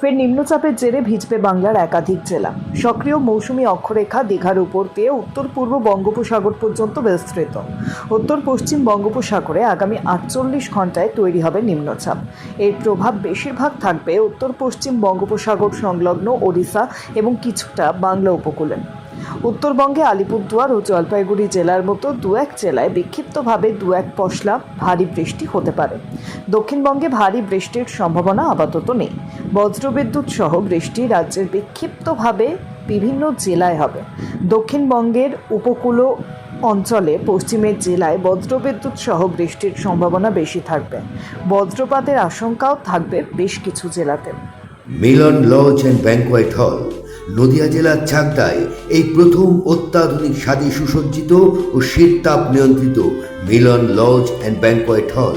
ফের নিম্নচাপের জেরে ভিজবে বাংলার একাধিক জেলা। সক্রিয় মৌসুমি অক্ষরেখা দীঘার উপর দিয়ে উত্তর পূর্ব বঙ্গোপসাগর পর্যন্ত বিস্তৃত। উত্তর পশ্চিম বঙ্গোপসাগরে আগামী আটচল্লিশ ঘন্টায় তৈরি হবে নিম্নচাপ। এর প্রভাব বেশিরভাগ থাকবে উত্তর পশ্চিম বঙ্গোপসাগর সংলগ্ন ওড়িশা এবং কিছুটা বাংলা উপকূলে। উত্তরবঙ্গে আলিপুরদুয়ার ও জলপাইগুড়ি জেলার মতো দু এক জেলায় বিক্ষিপ্তভাবে দু এক পশলা ভারী বৃষ্টি হতে পারে। দক্ষিণবঙ্গে ভারী বৃষ্টির সম্ভাবনা আপাতত নেই। বজ্রবিদ্যুৎ সহ বৃষ্টি রাজ্যের বিক্ষিপ্তভাবে বিভিন্ন জেলায় হবে। দক্ষিণবঙ্গের উপকূল অঞ্চলে পশ্চিমের জেলায় বজ্রবিদ্যুৎ সহ বৃষ্টির সম্ভাবনা বেশি থাকবে। বজ্রপাতের আশঙ্কাও থাকবে বেশ কিছু জেলাতে। মিলন লজ অ্যান্ড ব্যাংকোয়েট হল, নদিয়া জেলার চাকদায় এই প্রথম অত্যাধুনিক স্বাদে সুসজ্জিত ও শীততাপ নিয়ন্ত্রিত মিলন লজ অ্যান্ড ব্যাংকোয়েট হল।